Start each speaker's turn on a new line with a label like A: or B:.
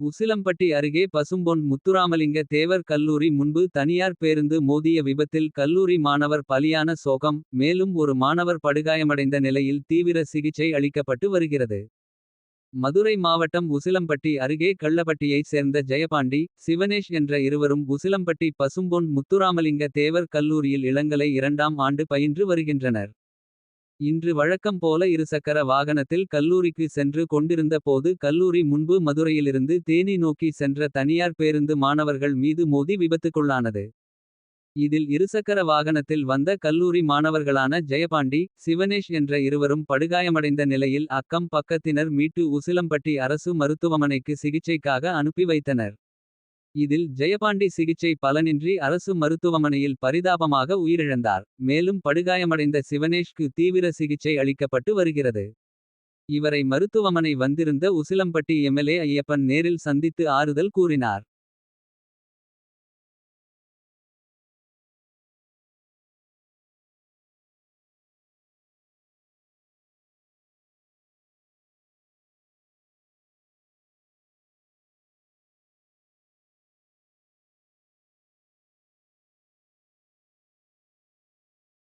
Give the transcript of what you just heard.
A: உசிலம்பட்டி அருகே பசும்பொன் முத்துராமலிங்க தேவர் கல்லூரி முன்பு தனியார் பேருந்து மோதிய விபத்தில் கல்லூரி மாணவர் பலியான சோகம். மேலும் ஒரு மாணவர் படுகாயமடைந்த நிலையில் தீவிர சிகிச்சை அளிக்கப்பட்டு வருகிறது. மதுரை மாவட்டம் உசிலம்பட்டி அருகே கள்ளப்பட்டியைச் சேர்ந்த ஜெயபாண்டி. சிவனேஷ் என்ற இருவரும் உசிலம்பட்டி பசும்பொன் முத்துராமலிங்க தேவர் கல்லூரியில் இளங்கலை இரண்டாம் ஆண்டு பயின்று வருகின்றனர். இன்று வழக்கம் போல இருசக்கர வாகனத்தில் கல்லூரிக்கு சென்று கொண்டிருந்த போது கல்லூரி முன்பு மதுரையிலிருந்து தேனி நோக்கி சென்ற தனியார் பேருந்து மாணவர்கள் மீது மோதி விபத்துக்குள்ளானது. இதில் இருசக்கர வாகனத்தில் வந்த கல்லூரி மாணவர்களான ஜெயபாண்டி. சிவனேஷ் என்ற இருவரும் படுகாயமடைந்த நிலையில் அக்கம் பக்கத்தினர் மீட்டு உசிலம்பட்டி அரசு மருத்துவமனைக்கு சிகிச்சைக்காக அனுப்பி வைத்தனர். இதில் ஜெயபாண்டி சிகிச்சை பலனின்றி அரசு மருத்துவமனையில் பரிதாபமாக உயிரிழந்தார். மேலும் படுகாயமடைந்த சிவனேஷ்கு தீவிர சிகிச்சை அளிக்கப்பட்டு வருகிறது. இவரை மருத்துவமனை வந்திருந்த உசிலம்பட்டி எம்எல்ஏ ஐயப்பன் நேரில் சந்தித்து ஆறுதல் கூறினார்.